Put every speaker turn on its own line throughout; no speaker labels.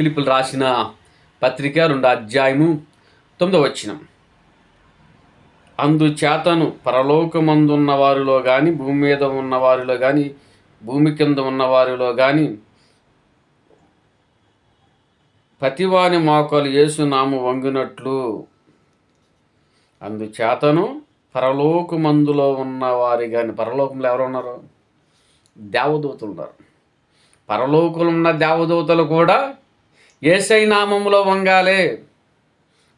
పిలుపులు రాసిన పత్రిక రెండు అధ్యాయము తొమ్మిదవ వచ్చినం అందుచేతను పరలోకమందున్న వారిలో కానీ భూమి మీద ఉన్న వారిలో కానీ భూమి కింద ఉన్న వారిలో కానీ ప్రతివాని మోకాలు యేసునాము వంగినట్లు. అందుచేతను పరలోకమందులో ఉన్న వారి కానీ పరలోకంలో ఎవరు ఉన్నారు? దేవదూతలు ఉన్నారు. పరలోకంలో ఉన్న దేవదూతలు కూడా ఏసై నామంలో వంగాలే.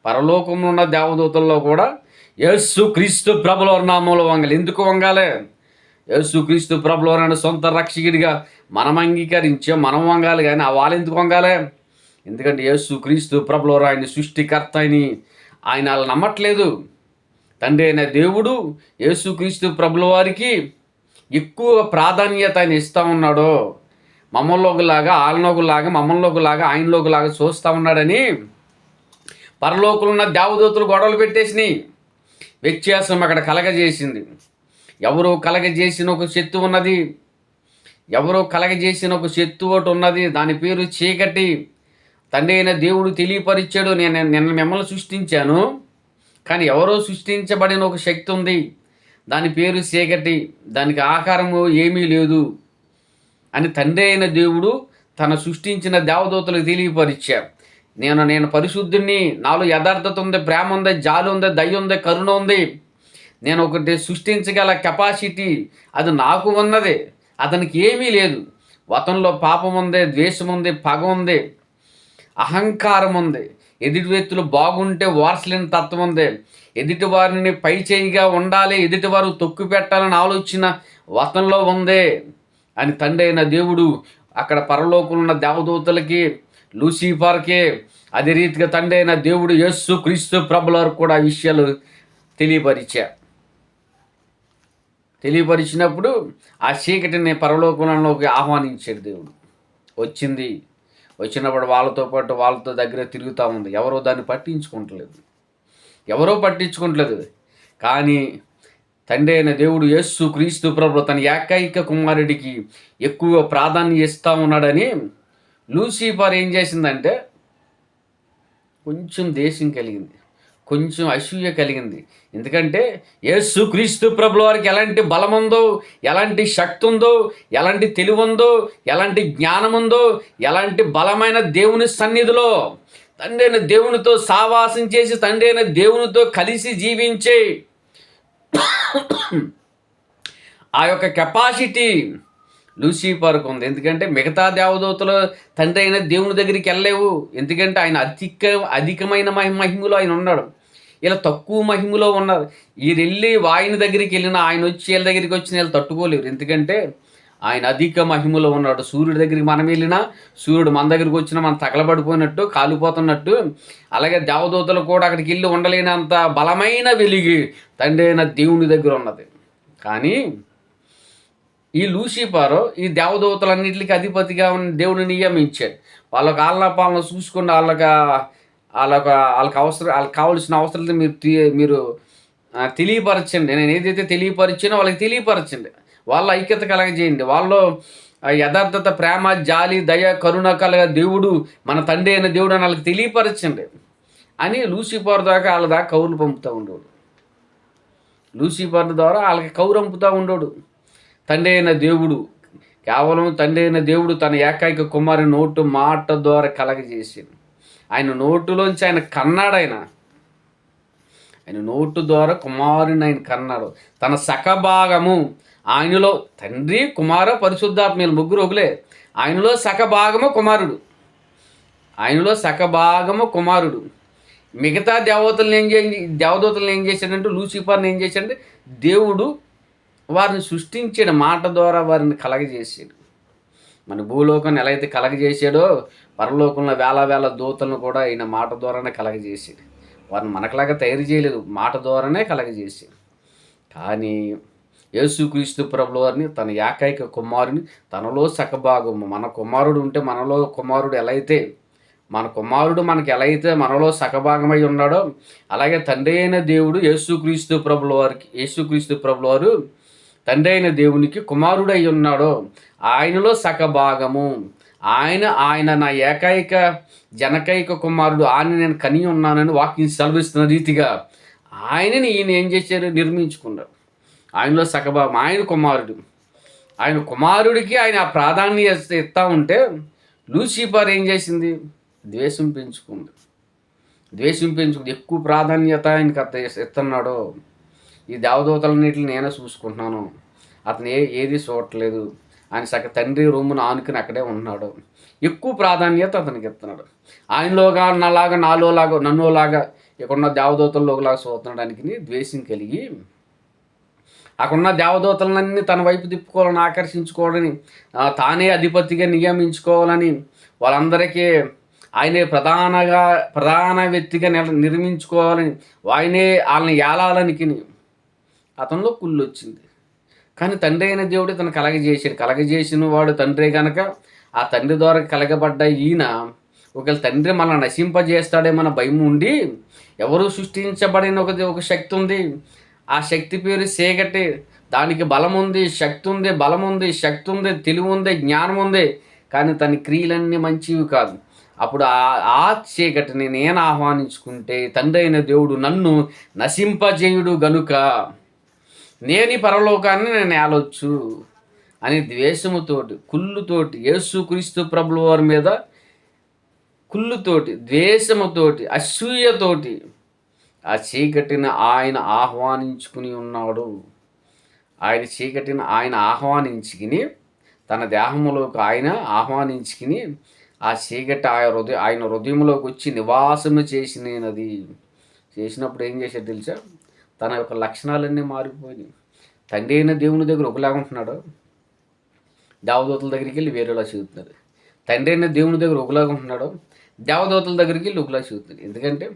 పరలోకంలో ఉన్న దేవదూతల్లో కూడా యేసు క్రీస్తు ప్రభుల నామంలో వంగాలి. ఎందుకు వంగాలే? యేసు క్రీస్తు ప్రభుల సొంత రక్షకుడిగా మనం అంగీకరించే మనం వంగాలి కానీ ఆ వాళ్ళు ఎందుకు వంగాలే? ఎందుకంటే యేసు క్రీస్తు ప్రభులవరు ఆయన సృష్టికర్త అని ఆయన వాళ్ళు నమ్మట్లేదు. తండ్రి అయిన దేవుడు యేసు క్రీస్తు ప్రభుల వారికి ఎక్కువ ప్రాధాన్యత ఆయన ఇస్తూ ఉన్నాడు. మమ్మల్లోకిలాగా ఆలనోకులాగా మమ్మల్లోకిలాగా ఆయనలోకిలాగా చూస్తూ ఉన్నాడని పరలోకులున్న దేవదూతులు గొడవలు పెట్టేసినాయి. వ్యత్యాసం అక్కడ కలగజేసింది. ఎవరో కలగజేసిన ఒక శక్తి ఉన్నది. ఎవరో కలగజేసిన ఒక శక్తి ఒకటి ఉన్నది. దాని పేరు చీకటి. తండ్రి అయిన దేవుడు తెలియపరిచాడు. నేను నిన్న మిమ్మల్ని సృష్టించాను. కానీ ఎవరో సృష్టించబడిన ఒక శక్తి ఉంది. దాని పేరు చీకటి. దానికి ఆకారము ఏమీ లేదు. అని తండ్రి అయిన దేవుడు తన సృష్టించిన దేవదూతలకు తెలియపరిచారు. నేను నేను పరిశుద్ధుని నాలో యథార్థత ఉంది ప్రేమ ఉంది జాలి ఉంది దయ ఉంది కరుణ ఉంది. నేను ఒకటి సృష్టించగల కెపాసిటీ అది నాకు ఉన్నది. అతనికి ఏమీ లేదు. వతంలో పాపం ఉంది ద్వేషం ఉంది పగ ఉంది అహంకారం ఉంది. ఎదుటి వ్యక్తులు బాగుంటే వారసలేని తత్వం ఉంది. ఎదుటి వారిని పై చేయిగా ఉండాలి ఎదుటి వారు తొక్కు పెట్టాలని ఆలోచన వతంలో ఉంది. అని తండ్రి అయిన దేవుడు అక్కడ పరలోకంలో ఉన్న దేవదూతలకి లూసిఫర్కే అదే రీతిగా తండ్రి అయిన దేవుడు యేసు క్రీస్తు ప్రభులకు కూడా విషయాలు తెలియపరిచా. తెలియపరిచినప్పుడు ఆ చీకటిని పరలోకంలోకి ఆహ్వానించాడు దేవుడు. వచ్చింది. వచ్చినప్పుడు వాళ్ళతో పాటు వాళ్ళతో దగ్గర తిరుగుతూ ఉంది. ఎవరో దాన్ని పట్టించుకుంటలేదు. ఎవరో పట్టించుకుంటలేదు. కానీ తండ్రి అయిన దేవుడు యేసు క్రీస్తు ప్రభు తన ఏకైక కుమారుడికి ఎక్కువ ప్రాధాన్యం ఇస్తూ ఉన్నాడని లూసిఫర్ ఏం చేసిందంటే కొంచెం దేశం కలిగింది కొంచెం అసూయ కలిగింది. ఎందుకంటే యేసు క్రీస్తు ప్రభుల వారికి ఎలాంటి బలం ఉందో ఎలాంటి శక్తి ఉందో ఎలాంటి తెలివి ఉందో ఎలాంటి జ్ఞానం ఉందో ఎలాంటి బలమైన దేవుని సన్నిధిలో తండ్రి అయిన దేవునితో సావాసం చేసి తండ్రి అయిన దేవునితో కలిసి జీవించే ఆ యొక్క కెపాసిటీ లూసిఫర్కు ఉంది. ఎందుకంటే మిగతా దేవదూతలు తండ్రి అయిన దేవుని దగ్గరికి వెళ్ళలేవు. ఎందుకంటే ఆయన అధిక అధికమైన మహి మహిమలో ఆయన ఉన్నాడు. ఇలా తక్కువ మహిమలో ఉన్నారు. వీరు వెళ్ళి ఆయన దగ్గరికి వెళ్ళిన ఆయన వచ్చి వీళ్ళ దగ్గరికి వచ్చిన వీళ్ళు తట్టుకోలేరు. ఎందుకంటే ఆయన అధిక మహిమలో ఉన్నాడు. సూర్యుడి దగ్గరికి మనం వెళ్ళినా సూర్యుడు మన దగ్గరికి వచ్చినా మనం తగలబడిపోయినట్టు కాలిపోతున్నట్టు. అలాగే దేవదూతలు కూడా అక్కడికి వెళ్ళి ఉండలేనంత బలమైన వెలిగి తండ్రి అయిన దేవుని దగ్గర ఉన్నది. కానీ ఈ లూసిఫారు ఈ దేవదూతలన్నింటికి అధిపతిగా ఉన్న దేవుని నియమించాడు. వాళ్ళకి ఆలన పాలన చూసుకుని వాళ్ళకి వాళ్ళకి వాళ్ళకి అవసరం వాళ్ళకి కావాల్సిన అవసరాలు మీరు తీ- మీరు తెలియపరచండి. నేను ఏదైతే తెలియపరిచానో వాళ్ళకి తెలియపరచండి. వాళ్ళ ఐక్యత కలగజేయండి. వాళ్ళు యథార్థత ప్రేమ జాలి దయ కరుణ కలగ దేవుడు మన తండ్రి అయిన దేవుడు అని వాళ్ళకి తెలియపరచండి. అని లూసిఫర్ దాకా వాళ్ళ దాకా కౌరులు పంపుతూ ఉండేవాడు. లూసిఫర్ ద్వారా వాళ్ళకి కౌరు పంపుతూ ఉండోడు తండ్రి అయిన దేవుడు కేవలం తండ్రి అయిన దేవుడు తన ఏకైక కుమారి నోటు మాట ద్వారా కలగజేసింది ఆయన నోటులోంచి ఆయన కన్నాడైన ఆయన. ఆయన నోటు ద్వారా కుమారుని ఆయన కన్నాడు. తన సకభాగము ఆయనలో తండ్రి కుమార పరిశుద్ధాత్మీయులు ముగ్గురు ఒకలే. ఆయనలో సకభాగము కుమారుడు. ఆయనలో సకభాగము కుమారుడు. మిగతా దేవతలను ఏం చే దేవదూతలను ఏం చేశాడంటే లూసిఫర్ని ఏం చేశాడంటే దేవుడు వారిని సృష్టించిన మాట ద్వారా వారిని కలగజేసాడు మన భూలోకాన్ని ఎలా అయితే కలగజేసాడో పరలోకంలో వేల వేల దూతలను కూడా ఆయన మాట ద్వారానే కలగజేసాడు వారిని మనకులాగా తయారు చేయలేదు మాట ద్వారానే కలగజేసాడు కానీ యేసుక్రీస్తు ప్రభుల వారిని తన ఏకైక కుమారుని తనలో సగభాగము మన కుమారుడు ఉంటే మనలో కుమారుడు ఎలా అయితే మన కుమారుడు మనకి ఎలా అయితే మనలో సగభాగమై ఉన్నాడో అలాగే తండ్రి అయిన దేవుడు యేసుక్రీస్తు ప్రభుల వారికి యేసుక్రీస్తు ప్రభుల వారు తండ్రి అయిన దేవునికి కుమారుడై ఉన్నాడో ఆయనలో సగభాగము ఆయన ఆయన నా ఏకైక జనకైక కుమారుడు ఆయన నేను కని ఉన్నానని వాక్యం సెలవిస్తున్న రీతిగా ఆయనని ఈయన ఏం చేశారు? నిర్మించుకున్నారు. ఆయనలో సగభాగం ఆయన కుమారుడు. ఆయన కుమారుడికి ఆయన ఆ ప్రాధాన్యత ఇస్తా ఉంటే లూసిఫర్ ఏం చేసింది? ద్వేషం పెంచుకుంది. ద్వేషం పెంచుకుంది. ఎక్కువ ప్రాధాన్యత ఆయనకి అత ఇస్తున్నాడు ఈ దేవదూతలన్నిటిని నేనే చూసుకుంటున్నాను. అతను ఏ ఏది చూడట్లేదు. ఆయన సగ తండ్రి రూమును ఆనుకుని అక్కడే ఉన్నాడు ఎక్కువ ప్రాధాన్యత అతనికి ఇస్తున్నాడు ఆయనలోగా నాలాగా నాలోలాగా నన్నులాగా ఇక్కడున్న దేవదూతల్లోలాగా చూడడానికి ద్వేషం కలిగి అక్కడున్న దేవదూతలన్నీ తన వైపు తిప్పుకోవాలని ఆకర్షించుకోవాలని తానే అధిపతిగా నియమించుకోవాలని వాళ్ళందరికీ ఆయనే ప్రధానగా ప్రధాన వ్యక్తిగా నిల- నిర్మించుకోవాలని ఆయనే వాళ్ళని ఏలాలనికి అతనిలో కుళ్ళు వచ్చింది కానీ తండ్రి అయిన దేవుడు తను కలగజేసాడు కలగజేసిన వాడు తండ్రి కనుక ఆ తండ్రి ద్వారా కలగబడ్డ ఈయన ఒకవేళ తండ్రి మన నశింపజేస్తాడేమన్న భయం ఉండి ఎవరు సృష్టించబడిన ఒక ఒక శక్తి ఉంది ఆ శక్తి పేరు చీకటి దానికి బలం ఉంది శక్తి ఉంది బలం ఉంది శక్తి ఉంది తెలివి ఉంది జ్ఞానం ఉంది కానీ తన క్రియలన్నీ మంచివి కాదు. అప్పుడు ఆ ఆ చీకటిని నేను ఆహ్వానించుకుంటే తండ్రి అయిన దేవుడు నన్ను నశింపజేయుడు గనుక. నేను పరలోకాన్ని నేను ఏలొచ్చు? అని ద్వేషముతోటి కుళ్ళుతోటి యేసుక్రీస్తు ప్రభుల వారి మీద కుళ్ళుతోటి ద్వేషముతోటి అసూయతోటి ఆ చీకటిని ఆయన ఆహ్వానించుకుని ఉన్నాడు. ఆయన చీకటిని ఆయన ఆహ్వానించుకుని తన దేహములోకి ఆయన ఆహ్వానించుకుని ఆ చీకటి ఆయన హృదయ ఆయన హృదయంలోకి వచ్చి నివాసము చేసినది. చేసినప్పుడు ఏం చేశాడు తెలుసా? తన యొక్క లక్షణాలన్నీ మారిపోయినాయి. తండ్రి అయిన దేవుని దగ్గర ఒకలాగా ఉంటున్నాడు. దేవదూతల దగ్గరికి వెళ్ళి వేరేలా చదువుతున్నారు తండ్రి అయిన దేవుని దగ్గర ఒకలాగా ఉంటున్నాడు. దేవదూతల దగ్గరికి వెళ్ళి ఒకలా చూస్తున్నారు ఎందుకంటే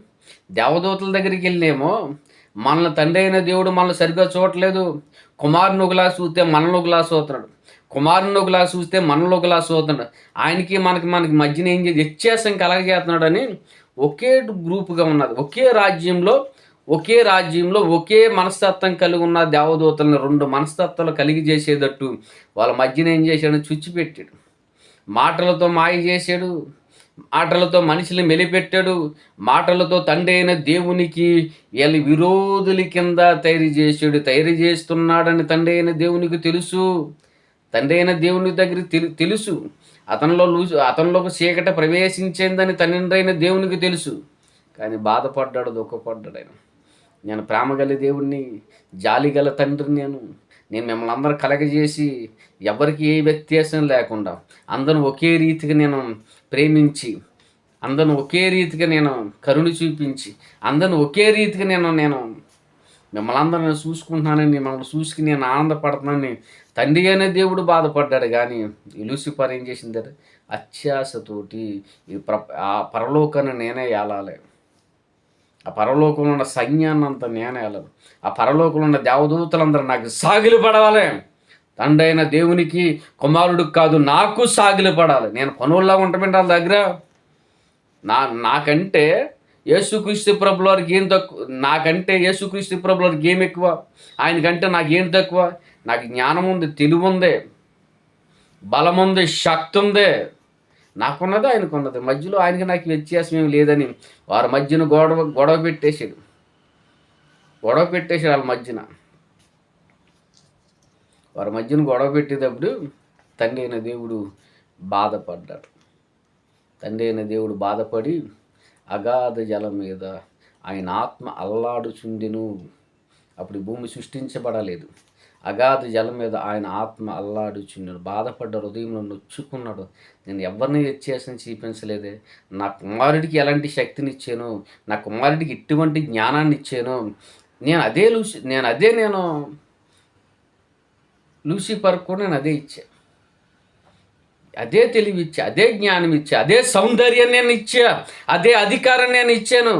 దేవదూతల దగ్గరికి వెళ్ళినేమో మనల్ని తండ్రి అయిన దేవుడు మనల్ని సరిగ్గా చూడట్లేదు. కుమారుని ఒకలా చూస్తే మనల్ని ఒకలా చూస్తున్నాడు. కుమారుని ఒకలా చూస్తే మనలో ఒకలా చూస్తున్నాడు. ఆయనకి మనకి మనకి మధ్యన ఏం చేసి వ్యత్యాసం కలగజేస్తున్నాడని ఒకే గ్రూపుగా ఉన్నది. ఒకే రాజ్యంలో ఒకే రాజ్యంలో ఒకే మనస్తత్వం కలిగి ఉన్న దేవదూతలను రెండు మనస్తత్వాలు కలిగి చేసేటట్టు వాళ్ళ మధ్యన ఏం చేశాడు? చుచ్చిపెట్టాడు మాటలతో మాయ చేశాడు. మాటలతో మనిషిని మెలిపెట్టాడు. మాటలతో తండ్రి అయిన దేవునికి వీళ్ళ విరోధుల కింద తయారు చేసాడు తయారు చేస్తున్నాడని తండ్రి అయిన దేవునికి తెలుసు. తండ్రి అయిన దేవుని దగ్గర తెలు తెలుసు. అతనిలో లూజు అతనిలోకి చీకట ప్రవేశించిందని తండ్రి అయిన దేవునికి తెలుసు. కానీ బాధపడ్డాడు దుఃఖపడ్డాడు ఆయన. నేను ప్రేమ గల దేవుణ్ణి జాలి గల తండ్రిని నేను నేను మిమ్మల్ని అందరూ కలగజేసి ఎవరికి ఏ వ్యత్యాసం లేకుండా అందరూ ఒకే రీతిగా నేను ప్రేమించి అందరిని ఒకే రీతిగా నేను కరుణ చూపించి అందరిని ఒకే రీతిగా నేను నేను మిమ్మల్ని అందరూ నేను చూసుకుంటున్నానని మిమ్మల్ని చూసుకుని నేను ఆనందపడుతున్నానని తండ్రి అనే దేవుడు బాధపడ్డాడు. కానీ ఈ లూసిఫర్ ఏం చేసింది? అత్యాశతోటి ఈ ప్ర ఆ పరలోకాన్ని నేనే ఏలాలి. ఆ పరలోకంలో ఉన్న సైన్యాన్ని అంత నేను వెళ్ళను ఆ పరలోకంలో ఉన్న దేవదూతలందరూ నాకు సాగిలి పడవాలి తండైన దేవునికి కుమారుడికి కాదు నాకు సాగిలి పడాలి. నేను పనుల్లా ఉంటామంటే వాళ్ళ దగ్గర. నా నాకంటే యేసుక్రీస్తు ప్రభుల వారికి ఏం తక్కువ? నాకంటే యేసుక్రీస్తు ప్రభుల వారికి ఏం ఎక్కువ? ఆయనకంటే నాకేం తక్కువ? నాకు జ్ఞానం ఉంది తెలివి ఉంది బలం ఉంది శక్తి ఉంది నాకున్నది ఆయనకున్నది. మధ్యలో ఆయనకి నాకు వ్యత్యాసం ఏమి లేదని వారి మధ్యన గొడవ గొడవ పెట్టేశాడు. గొడవ పెట్టేశాడు వాళ్ళ మధ్యన. వారి మధ్యన గొడవ పెట్టేటప్పుడు తండ్రి అయిన దేవుడు బాధపడ్డాడు. తండ్రి అయిన దేవుడు బాధపడి అగాధ జలం మీద ఆయన ఆత్మ అల్లాడుచుండెను. అప్పుడు భూమి సృష్టించబడలేదు. అగాధ జలం మీద ఆయన ఆత్మ అల్లాడుచున్నాడు బాధపడ్డ హృదయంలో నొచ్చుకున్నాడు. నేను ఎవరిని వ్యత్యాసం చూపించలేదే. నా కుమారుడికి ఎలాంటి శక్తిని ఇచ్చాను నా కుమారుడికి ఇటువంటి జ్ఞానాన్ని ఇచ్చాను నేను అదే లూసి నేను అదే నేను లూసిఫర్ కూడా నేను అదే ఇచ్చా. అదే తెలివి ఇచ్చా అదే జ్ఞానం ఇచ్చా అదే సౌందర్యం నేను ఇచ్చా అదే అధికారం నేను ఇచ్చాను.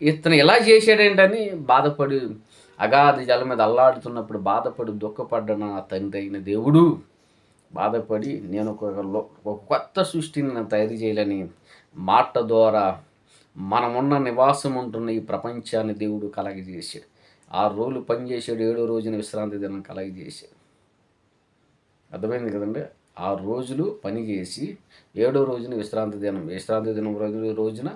ఇతను ఎలా చేశాడేంటని బాధపడి అగాధ జలం మీద అల్లాడుతున్నప్పుడు బాధపడి దుఃఖపడ్డ నా తండ్రి అయిన దేవుడు బాధపడి నేను ఒక లో- ఒక కొత్త సృష్టిని నేను తయారు చేయాలని మాట ద్వారా మనమున్న నివాసం ఉంటున్న ఈ ప్రపంచాన్ని దేవుడు కలగజేశాడు. ఆరు రోజులు పనిచేసాడు ఏడో రోజున విశ్రాంతి దినం కలగజేశాడు. అర్థమైంది కదండి? ఆరు రోజులు పని చేసి ఏడో రోజున విశ్రాంతి దినం విశ్రాంతి దినం రోజు రోజున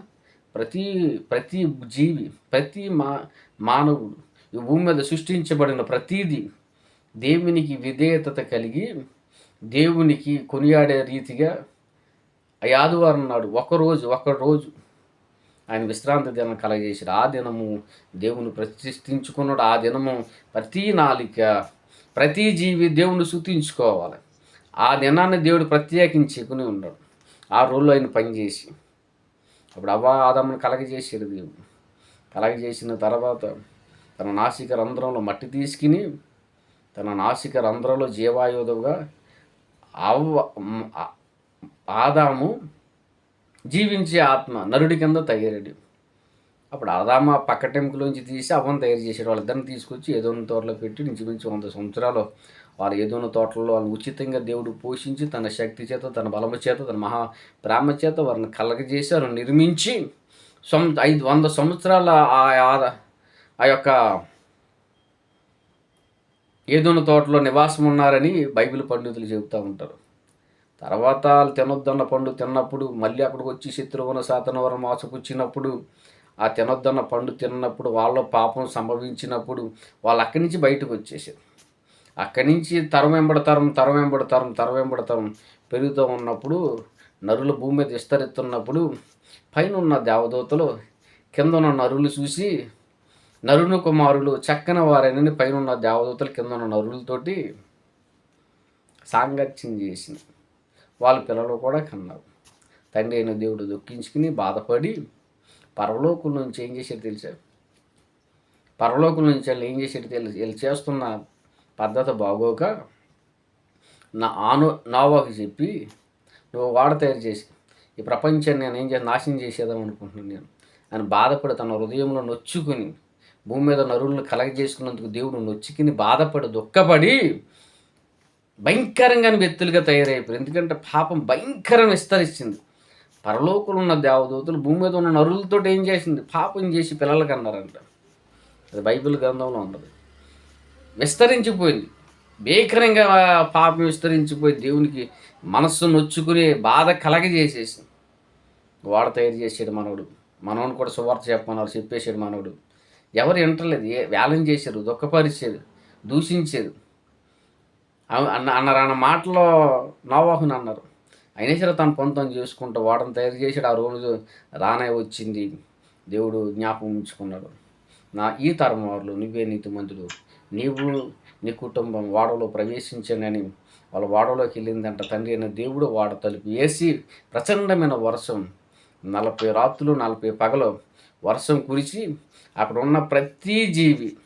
ప్రతి ప్రతి జీవి ప్రతి మా మానవుడు ఈ భూమి మీద సృష్టించబడిన ప్రతీది దేవునికి విధేయత కలిగి దేవునికి కొనియాడే రీతిగా ఆదివారం నాడు ఒకరోజు ఒక రోజు ఆయన విశ్రాంతి దినం కలగజేసాడు ఆ దినము దేవుని ప్రతిష్ఠించుకున్నాడు. ఆ దినము ప్రతి నాలిక ప్రతి జీవి దేవుని శుతించుకోవాలి ఆ దినాన్ని దేవుడు ప్రత్యేకించుకుని ఉన్నాడు. ఆ రోజులో ఆయన పనిచేసి అప్పుడు అవ్వ ఆదమ్మను కలగజేసాడు దేవుడు. కలగజేసిన తర్వాత తన నాసిక రంధ్రంలో మట్టి తీసుకుని తన నాసిక రంధ్రంలో జీవాయుధంగా అవ్వ ఆ- ఆదాము జీవించే ఆత్మ నరుడి కింద తయారాడు అప్పుడు ఆదామ పక్కటెంకులోంచి తీసి అవ్వను తయారు చేశాడు. వాళ్ళిద్దరిని తీసుకొచ్చి ఏదోని తోటలో పెట్టి ఇంచుమించు వంద సంవత్సరాలు వారు ఏదోని తోటలో వాళ్ళు ఉచితంగా దేవుడు పోషించి తన శక్తి చేత తన బలము చేత తన మహా ప్రేమ చేత వారిని కలగజేసి వారిని నిర్మించి సం ఐదు వంద సంవత్సరాల ఆ ఆ- యొక్క ఏదోన తోటలో నివాసం ఉన్నారని బైబిల్ పండితులు చెబుతూ ఉంటారు. తర్వాత వాళ్ళు తినొద్దన్న పండు తిన్నప్పుడు మళ్ళీ అక్కడికి వచ్చి శత్రువున సాతనవరం మోసపుచ్చినప్పుడు ఆ తినొద్దన్న పండు తిన్నప్పుడు వాళ్ళ పాపం సంభవించినప్పుడు వాళ్ళు అక్కడి నుంచి బయటకు వచ్చేసారు. అక్కడి నుంచి తరం వెంబడి తరం తరం వెంబడి తరం తరం వెంబడి తరం పెరుగుతూ ఉన్నప్పుడు నరుల భూమి మీద విస్తరిస్తున్నప్పుడు పైన ఉన్న దేవదూతలు కింద ఉన్న నరులు చూసి నరుని కుమారులు చక్కని వారైన పైన ఉన్న దేవదూతలు కింద ఉన్న నరులతోటి సాంగత్యం చేసిన వాళ్ళ పిల్లలు కూడా కన్నారు. తండ్రి అయిన దేవుడు దుఃఖించుకుని బాధపడి పరలోకం నుంచి ఏం చేశారు తెలుసా? పరలోకం నుంచి వాళ్ళు ఏం చేశారు తెలుసు వీళ్ళు చేస్తున్న పద్ధతి బాగోక నా ఆను నావాకి చెప్పి నువ్వు వాడ తయారు చేసి ఈ ప్రపంచాన్ని నేను ఏం చేసి నాశనం చేసేద్దాం అనుకుంటున్నాను నేను అని బాధపడి తన హృదయంలో నొచ్చుకుని భూమి మీద నరులను కలగజేసుకున్నందుకు దేవుడు నొచ్చుకుని బాధపడి దుఃఖపడి భయంకరంగా వ్యక్తులుగా తయారైపోయారు ఎందుకంటే పాపం భయంకరం విస్తరించింది పరలోకంలో ఉన్న దేవదూతలు భూమి మీద ఉన్న నరులతో ఏం చేసింది? పాపం చేసి పిల్లలకి అన్నారంట. అది బైబిల్ గ్రంథంలో ఉన్నది. విస్తరించిపోయింది. భీకరంగా పాపం విస్తరించిపోయి దేవునికి మనస్సు నొచ్చుకుని బాధ కలగజేసేసి వాడ తయారు చేసాడు మనవడు. మనవని కూడా సువార్త చెప్పమన్నారు చెప్పేశాడు మనవడు. ఎవరు వింటలేదు ఏ వేలం చేశారు దుఃఖపరిచేది దూషించేది అన్న అన్నారు అన్న మాటలో నోవాహుని అన్నారు. అయినా సరే తన పొంతం చేసుకుంటూ వాడని తయారు చేశాడు. ఆ రోజు రానే వచ్చింది. దేవుడు జ్ఞాపకం ఉంచుకున్నాడు. నా ఈ తరం వారు నువ్వే నీతిమంతుడు. నీవు నీ కుటుంబం వాడలో ప్రవేశించనని వాళ్ళ వాడలోకి వెళ్ళిందంట. తండ్రి అయిన దేవుడు వాడ తలుపు వేసి ప్రచండమైన వర్షం నలభై రాత్రులు నలభై పగలు వర్షం కురిచి అక్కడ ఉన్న ప్రతి జీవి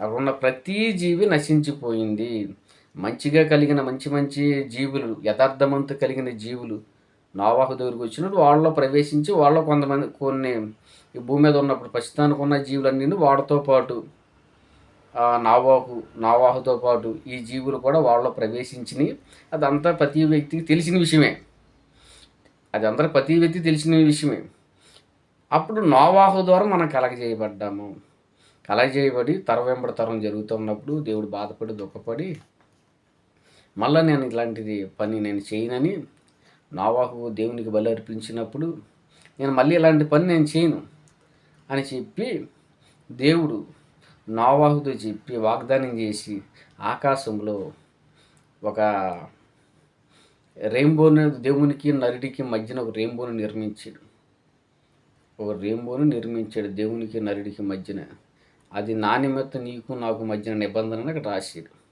అక్కడ ఉన్న ప్రతి జీవి నశించిపోయింది. మంచిగా కలిగిన మంచి మంచి జీవులు యథార్థమంతు కలిగిన జీవులు నావాహు దగ్గరికి వచ్చినప్పుడు వాళ్ళలో ప్రవేశించి వాళ్ళలో కొంతమంది కొన్ని ఈ భూమి మీద ఉన్నప్పుడు ప్రస్తుతానికి ఉన్న జీవులన్నీ వాడితో పాటు నావాహు నావాహుతో పాటు ఈ జీవులు కూడా వాళ్ళలో ప్రవేశించినాయి. అదంతా ప్రతి వ్యక్తికి తెలిసిన విషయమే. అది అందరూ ప్రతి వ్యక్తి తెలిసిన విషయమే. అప్పుడు నోవాహు ద్వారా మనం కలగజేయబడ్డాము. కలగజేయబడి తరం వెంబడి తరం జరుగుతున్నప్పుడు దేవుడు బాధపడి దుఃఖపడి మళ్ళీ నేను ఇలాంటిది పని నేను చేయనని నావాహు దేవునికి బలి అర్పించినప్పుడు నేను మళ్ళీ ఇలాంటి పని నేను చేయను అని చెప్పి దేవుడు నావాహుతో చెప్పి వాగ్దానం చేసి ఆకాశంలో ఒక రెయిన్బోని దేవునికి నరుడికి మధ్యన ఒక రెయిన్బోని నిర్మించాడు. ఒక రెయిన్బోను నిర్మించాడు దేవునికి నరుడికి మధ్యన. అది నా నిమిత్తం నీకు నాకు మధ్యన నిబంధన అని అక్కడ రాశాడు.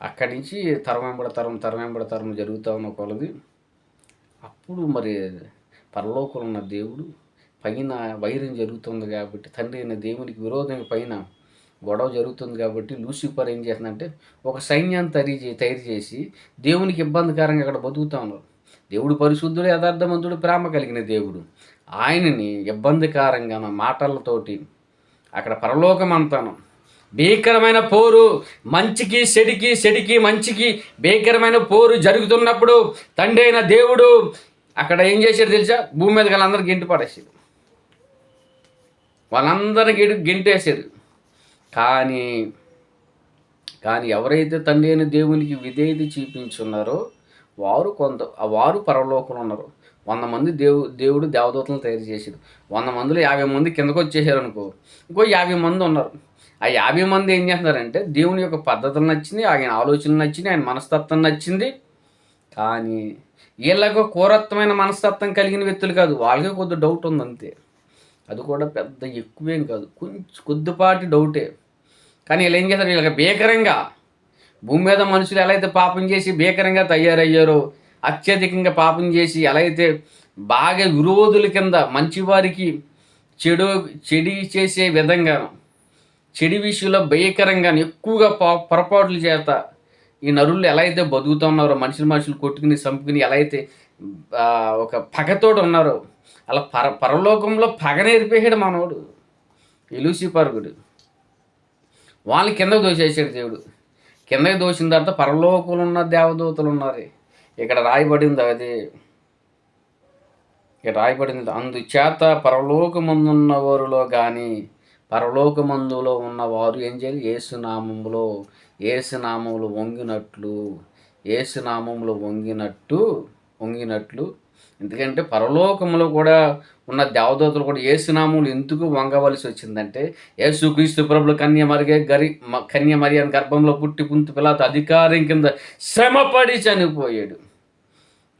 అక్కడి నుంచి తరమెంబడ తరం తరం తరం జరుగుతూ ఉన్న కొలది. అప్పుడు మరి పరలోకంలో ఉన్న దేవుడు పైన వైరం జరుగుతుంది కాబట్టి తండ్రి అయిన దేవునికి విరోధం పైన గొడవ జరుగుతుంది కాబట్టి లూసిఫర్ ఏం చేస్తుందంటే ఒక సైన్యాన్ని తరి తయారు చేసి దేవునికి ఇబ్బందికరంగా అక్కడ బతుకుతా ఉన్నారు. దేవుడు పరిశుద్ధుడు యథార్థమంతుడు ప్రేమ కలిగిన దేవుడు. ఆయనని ఇబ్బందికరంగా మాటలతోటి అక్కడ పరలోకమంతాను. భీకరమైన పోరు మంచికి చెడికి చెడికి మంచికి భీకరమైన పోరు జరుగుతున్నప్పుడు తండ్రి అయిన దేవుడు అక్కడ ఏం చేశాడు తెలుసా? భూమి మీద వాళ్ళందరూ గెంటి పడేసాడు వాళ్ళందరూ గెంటి గెంటేశారు కానీ కానీ ఎవరైతే తండ్రి అయిన దేవునికి విధేయత చూపించున్నారో వారు కొంత వారు పరలోకంలో ఉన్నారు. వంద మంది దేవు దేవుడు దేవదూతలను తయారు చేసాడు వంద మందిలో యాభై మంది కిందకు వచ్చేసారు అనుకో ఇంకో యాభై మంది ఉన్నారు. ఆ యాభై మంది ఏం చేస్తున్నారంటే దేవుని యొక్క పద్ధతులు నచ్చింది ఆయన ఆలోచన నచ్చింది ఆయన మనస్తత్వం నచ్చింది. కానీ వీళ్ళకు కూరత్వమైన మనస్తత్వం కలిగిన వ్యక్తులు కాదు వాళ్ళకే కొద్ది డౌట్ ఉంది అంతే అది కూడా పెద్ద ఎక్కువేం కాదు కొంచెం కొద్దిపాటి డౌటే కానీ వీళ్ళు ఏం చేస్తారు వీళ్ళకి భీకరంగా భూమి మీద మనుషులు ఎలా అయితే పాపం చేసి భీకరంగా తయారయ్యారో అత్యధికంగా పాపం చేసి ఎలా అయితే బాగా విరోధుల కింద మంచివారికి చెడు చెడి చేసే విధంగా చెడి విషయంలో భయకరంగా ఎక్కువగా పొరపాట్ల పొరపాట్లు చేత ఈ నరులు ఎలా అయితే బతుకుతున్నారో మనుషులు మనుషులు కొట్టుకుని చంపుకుని ఎలా అయితే ఒక పగతోడు ఉన్నారో అలా పర పరలోకంలో పగ నేర్పేసాడు మనోడు ఈ వాళ్ళని కిందకు దోషేశాడు దేవుడు. కిందకి దోసిన తర్వాత పరలోకంలో ఉన్న దేవదూతలు ఉన్నారు. ఇక్కడ రాయబడింది అది. ఇక్కడ రాయబడింది అందుచేత పరలోకమందున్న వారిలో కానీ పరలోకమందులో ఉన్నవారు ఏం చేయాలి? ఏసునామములో ఏసునామములు వంగినట్లు ఏసునామములు వంగినట్టు వంగినట్లు. ఎందుకంటే పరలోకములో కూడా ఉన్న దేవదూతలు కూడా ఏసునామములు ఎందుకు వంగవలసి వచ్చిందంటే యేసుక్రీస్తు ప్రభులు కన్యమరిగే గరి మ- కన్య గర్భంలో పుట్టి పుంతు పిల్లత అధికారం కింద శ్రమపడి చనిపోయాడు.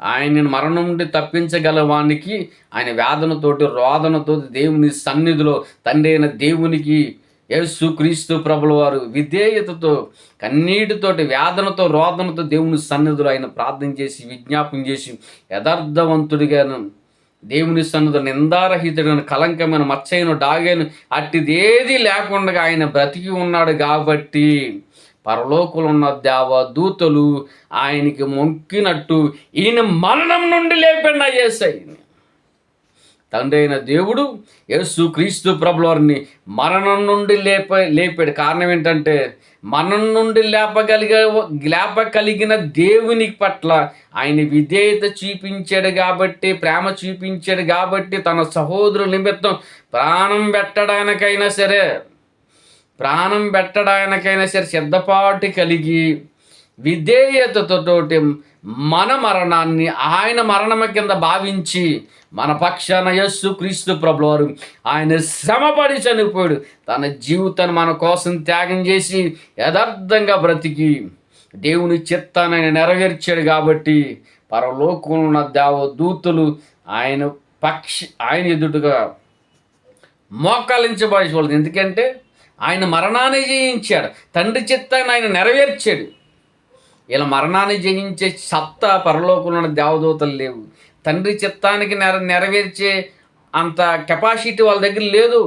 ఆయనను మరణం నుండి తప్పించగల వానికి ఆయన వేదనతోటి రోదనతో దేవుని సన్నిధిలో తండ్రి అయిన దేవునికి యేసు క్రీస్తు ప్రభుల వారు విధేయతతో కన్నీటితోటి వేదనతో రోదనతో దేవుని సన్నిధిలో ఆయన ప్రార్థన చేసి విజ్ఞాపం చేసి యథార్థవంతుడిగాను. దేవుని సన్నిధులు నిందారహితుడైన కలంకమైన మచ్చైన డాగైన అట్టిదేది లేకుండా ఆయన బ్రతికి ఉన్నాడు కాబట్టి పరలోకులున్న దేవదూతలు దేవ దూతలు ఆయనకి మొక్కినట్టు ఈయన మరణం నుండి లేపండి అయ్యేసాయి తండ్రి అయిన దేవుడు యేసు క్రీస్తు ప్రభులవారిని మరణం నుండి లేప లేపాడు. కారణం ఏంటంటే మరణం నుండి లేపగలిగ లేపగలిగిన దేవుని పట్ల ఆయన విధేయత చూపించాడు కాబట్టి ప్రేమ చూపించాడు కాబట్టి తన సహోదరుల నిమిత్తం ప్రాణం పెట్టడానికైనా సరే ప్రాణం పెట్టడానికైనా సరే సిద్ధపాటు కలిగి విధేయతతోటి మన మరణాన్ని ఆయన మరణం కింద భావించి మన పక్షాన యస్సు క్రీస్తు ప్రభువారు ఆయన శ్రమపడి చనిపోయాడు. తన జీవితాన్ని మన కోసం త్యాగం చేసి యథార్థంగా బ్రతికి దేవుని చిత్తాన్ని ఆయన నెరవేర్చాడు కాబట్టి పరలోకంలో ఉన్న దేవదూతులు ఆయన పక్షి ఆయన ఎదుటగా మోకాలించబడి ఎందుకంటే ఆయన మరణాన్ని జయించాడు. తండ్రి చిత్తాన్ని ఆయన నెరవేర్చాడు. ఇలా మరణాన్ని జయించే సత్తా పరలోకంలో దేవదూతలు లేవు. తండ్రి చిత్తానికి నెర నెరవేర్చే అంత కెపాసిటీ వాళ్ళ దగ్గర లేదు.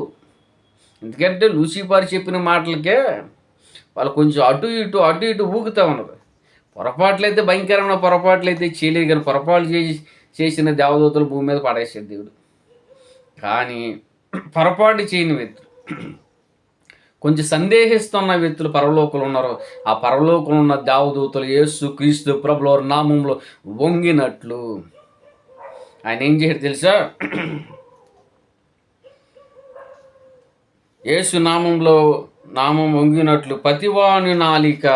ఎందుకంటే లూసిఫర్ చెప్పిన మాటలకే వాళ్ళు కొంచెం అటు ఇటు అటు ఇటు ఊగుతూ ఉన్నారు. పొరపాట్లు అయితే భయంకరమైన పొరపాట్లు అయితే చేయలేదు కానీ పొరపాట్లు చేసి చేసిన దేవదూతలు భూమి మీద పడేసాడు దేవుడు. కానీ పొరపాటు చేయని వ్యక్తులు. కొంచెం సందేహిస్తున్న వ్యక్తులు పరలోకంలో ఉన్నారు. ఆ పరలోకంలో ఉన్న దేవదూతలు యేసు క్రీస్తు ప్రభుల నామంలో వంగినట్లు. ఆయన ఏం చేయడు తెలుసా? యేసు నామంలో నామం వంగినట్లు ప్రతివాని నాలిక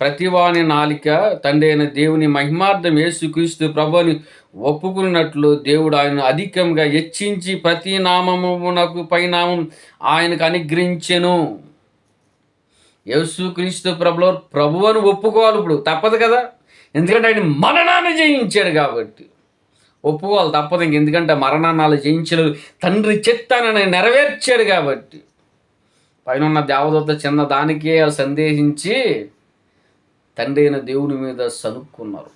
ప్రతివాని నాలిక తండ్రి అయిన దేవుని మహిమార్థం యేసుక్రీస్తు ప్రభుని ఒప్పుకున్నట్లు దేవుడు ఆయన అధికంగా హెచ్చించి ప్రతి నామమునకు పైనామం ఆయనకు అనుగ్రహించెను. యేసుక్రీస్తు ప్రభులో ప్రభువును ఒప్పుకోవాలి ఇప్పుడు. తప్పదు కదా? ఎందుకంటే ఆయన మరణాన్ని జయించాడు కాబట్టి. ఒప్పుకోవాలి తప్పదు. ఇంక ఎందుకంటే మరణాన్ని జయించలేదు. తండ్రి చిత్తాన్ని నెరవేర్చాడు కాబట్టి. పైన ఉన్న దేవదత్త చిన్న దానికే సందేహించి తండ్రి అయిన దేవుని మీద సనుక్కున్నారు